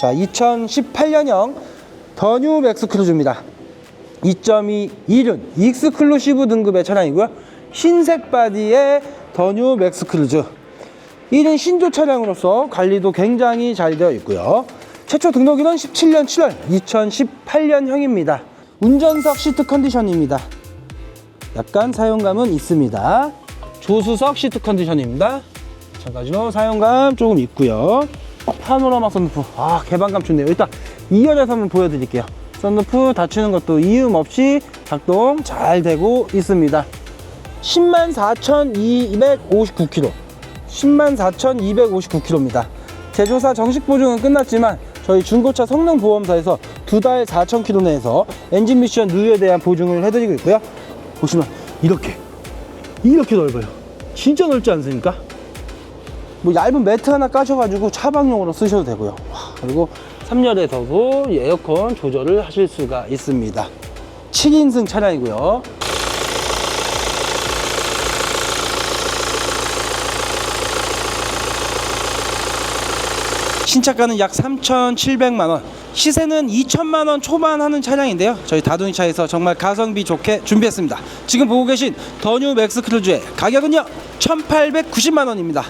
자, 2018년형 더뉴 맥스 크루즈입니다. 2.2 이륜 익스클루시브 등급의 차량이고요. 흰색 바디의 더뉴 맥스 크루즈. 1인 신조 차량으로서 관리도 굉장히 잘 되어 있고요. 최초 등록일은 17년 7월 2018년형입니다. 운전석 시트 컨디션입니다. 약간 사용감은 있습니다. 조수석 시트 컨디션입니다. 마찬가지로 사용감 조금 있고요. 파노라마 썬루프. 아, 개방감 좋네요. 일단 2열에서 한번 보여드릴게요. 썬루프 닫히는 것도 이음 없이 작동 잘 되고 있습니다. 104,259km. 104,259km입니다. 제조사 정식 보증은 끝났지만 저희 중고차 성능 보험사에서 두 달 4,000km 내에서 엔진 미션 누유에 대한 보증을 해드리고 있고요. 보시면 이렇게 이렇게 넓어요. 진짜 넓지 않습니까? 뭐 얇은 매트 하나 까셔가지고 차박용으로 쓰셔도 되고요. 와, 그리고 3열에서도 에어컨 조절을 하실 수가 있습니다. 7인승 차량이고요. 신차가는 약 3,700만 원. 시세는 2천만 원 초반 하는 차량인데요. 저희 다둥이차에서 정말 가성비 좋게 준비했습니다. 지금 보고 계신 더뉴 맥스 크루즈의 가격은요. 1,890만 원입니다.